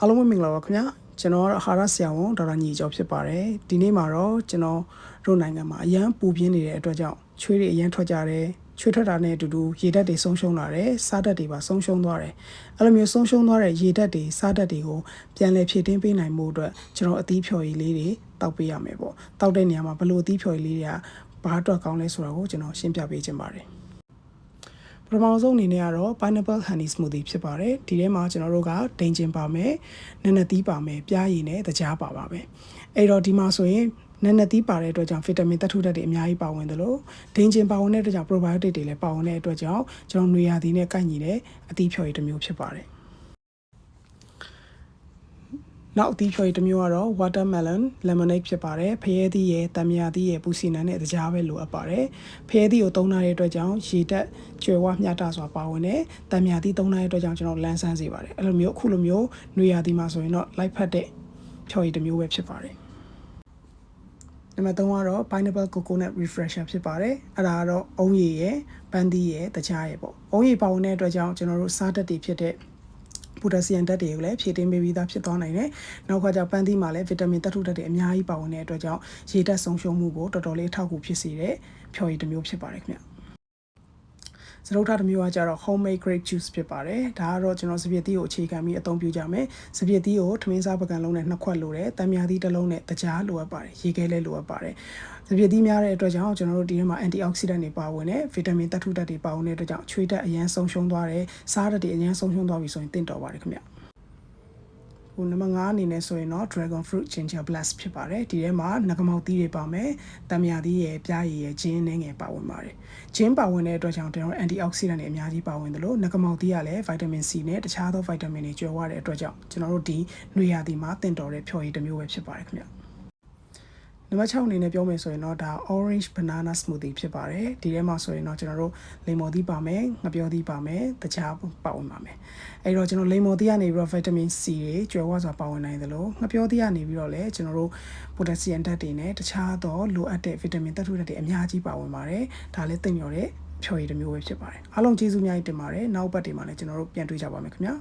အားလုံးပဲမင်္ဂလာပါခင်ဗျာကျွန်တော်ကတော့အာဟာရဆရာဝန်ဒေါက်တာညီကျော်ဖြစ်ပါတယ်ဒီနေ့မှာတော့ကျွန်တော်တို့နိုင်ငံမှာအရန်ပူပြင်းနေတဲ့အတွက်ကြောင့်ချွေးတွေအရန်ထွက်ကြတယ်ချွေးထွက်တာနဲ့အတူတူရေဓာတ်တွေဆုံးရှုံးလာတယ်စားဓာတ်တွေပါဆုံးရှုံးသွားတယ်အဲ့လိုမျိုးဆုံးရှုံးသွားတဲ့ရေဓာတ်တွေစားဓာတ်တွေကိုပြန်လည်ဖြည့်တင်းပေးနိုင်မှုအတွက်ကျွန်တော်အသီးဖြော်ရည်လေးတွေတောက်ပေးရမယ်ပေါ့တောက်တဲ့နေရာမှာဘယ်လိုအသီးဖြော်ရည်လေးတွေကဘာအတွက်ကောင်းလဲဆိုတာကိုကျွန်တော်ရှင်းပြပေးခြင်းပါတယ် ပထမဆုံးအနေနဲ့ကတော့ pineapple honey smoothie ဖြစ်ပါတယ်ဒီထဲမှာကျွန်တော်တို့ကဒိန်ကျင်ပါမယ်နက်နက်သီးပါမယ်ပြားရည်နဲ့တကြားပါပါပဲအဲ့တော့ဒီမှာဆိုရင်နက်နက်သီးပါတဲ့အတွက်ကြောင့်ဗီတာမင်သတ္ထုဓာတ်တွေအများကြီးပါဝင်တယ်လို့ဒိန်ကျင်ပါဝင်တဲ့အတွက်ကြောင့် probiotic တွေလည်းပါဝင်တဲ့အတွက်ကြောင့်ကျွန်တော်နွေရာသီနဲ့ကိုက်ညီတဲ့အသီးဖြော်ရည်တစ်မျိုးဖြစ်ပါတယ် နောက်အသီးဖြော်ရည်တစ်မျိုးကတော့ watermelon lemonade ဖြစ်ပါတယ်ဖရဲသီးရဲ့တံမြာသီးရဲ့ပူစီနံနဲ့တကြားပဲလိုအပ်ပါတယ်ဖရဲသီးကိုသုံးထားတဲ့အတွက်ကြောင့်ရေတက်ကျွယ်ဝမျှတစွာပါဝင်တယ်တံမြာသီးသုံးထားတဲ့အတွက်ကြောင့်ကျွန်တော်လန်းဆန်းစေပါတယ်အဲ့လိုမျိုးအခုလိုမျိုးနွေရာသီမှာဆိုရင်တော့လိုက်ဖက်တဲ့ဖြော်ရည်တစ်မျိုးပဲဖြစ်ပါတယ်နံပါတ်3ကတော့ pineapple coconut refresher ဖြစ်ပါတယ်အဲ့ဒါကတော့အုံးရည်ရယ်ပန်းသီးရယ်တကြားရယ်ပေါ့အုံးရည်ပါဝင်တဲ့အတွက်ကြောင့်ကျွန်တော်တို့စားတတ်တွေဖြစ်တဲ့ ပိုတက်ဆီယမ်ဓာတ်တွေကိုလည်းဖြည့်တင်းပေးပြီးသားဖြစ်သွားနိုင်တယ်။နောက်ကကြောင့်ပန်းသီးမှာလည်းဗီတာမင်သတ္ထုဓာတ်တွေအများကြီးပါဝင်တဲ့အတွက်ကြောင့်ရေဓာတ်ဆုံးရှုံးမှုကိုတော်တော်လေးထောက်ကူဖြစ်စေတဲ့ဖြော်ရည်တစ်မျိုးဖြစ်ပါတယ်ခင်ဗျ။ စရုပ်ထတစ်မျိုးကကြတော့ homemade grape juice ဖြစ်ပါတယ်ဒါကတော့ကျွန်တော်စပစ်သီးကိုအခြေခံပြီးအသုံးပြုကြမယ်စပစ်သီးကိုထမင်းစားပကံလုံးနဲ့နှစ်ခွက်လိုတယ်တံမြာသီးတစ်လုံးနဲ့တကြားလိုအပ်ပါတယ်ရေခဲလဲလိုအပ်ပါတယ်စပစ်သီးများတဲ့အတွက်ကြောင့်ကျွန်တော်တို့ဒီထဲမှာ antioxidant တွေပါဝင်တယ်ဗီတာမင်သတ္ထုဓာတ်တွေပါဝင်တဲ့အတွက်ကြောင့်ချွေးဓာတ်အရန်ဆုံးရှုံးသွားတယ်စားဓာတ်တွေအရန်ဆုံးရှုံးသွားပြီဆိုရင်တင့်တော်ပါတယ်ခင်ဗျ ဟိုနံပါတ်5အနေနဲ့ဆိုရင်တော့ dragon fruit ginger blast ဖြစ်ပါတယ်ဒီထဲမှာငကမောက်သီးတွေပါမယ်တံမြာသီးရဲ့ပြားရည်ရဲ့ဂျင်းနဲ့ငယ်ပါဝင်ပါတယ်ဂျင်းပါဝင်တဲ့အတွက်ကြောင့်ကျွန်တော် antioxidant တွေအများကြီးပါဝင်တယ်လို့ငကမောက်သီးကလည်း vitamin C နဲ့တခြားသော vitamin တွေကျွယ်ဝတဲ့အတွက်ကြောင့်ကျွန်တော်တို့ဒီနွေရာသီမှာတင့်တော်တဲ့ဖြော်ရည်တစ်မျိုးပဲဖြစ်ပါတယ်ခင်ဗျ နံပါတ်6အနေနဲ့ပြောမယ်ဆိုရင်တော့ဒါ orange banana smoothie ဖြစ်ပါတယ်ဒီထဲမှာဆိုရင်တော့ကျွန်တော်တို့လိမ္မော်သီးပါမယ်ငပြောသီးပါမယ်တခြားပါဝင်ပါမယ်အဲ့တော့ကျွန်တော်လိမ္မော်သီးကနေပြီးတော့ vitamin C တွေကျွယ်ဝစွာပါဝင်နိုင်တယ်လို့ငပြောသီးကနေပြီးတော့လည်းကျွန်တော်တို့ potassium ဓာတ်တွေနဲ့တခြားသောလိုအပ်တဲ့ vitamin သတ္ထုဓာတ်တွေအများကြီးပါဝင်ပါတယ်ဒါလည်းသိညော်တဲ့ဖြော်ရည်တစ်မျိုးပဲဖြစ်ပါတယ်အားလုံးကျေးဇူးများကြီးတင်ပါတယ်နောက်ပတ်တွေမှာလည်းကျွန်တော်တို့ပြန်တွေ့ကြပါမယ်ခင်ဗျာ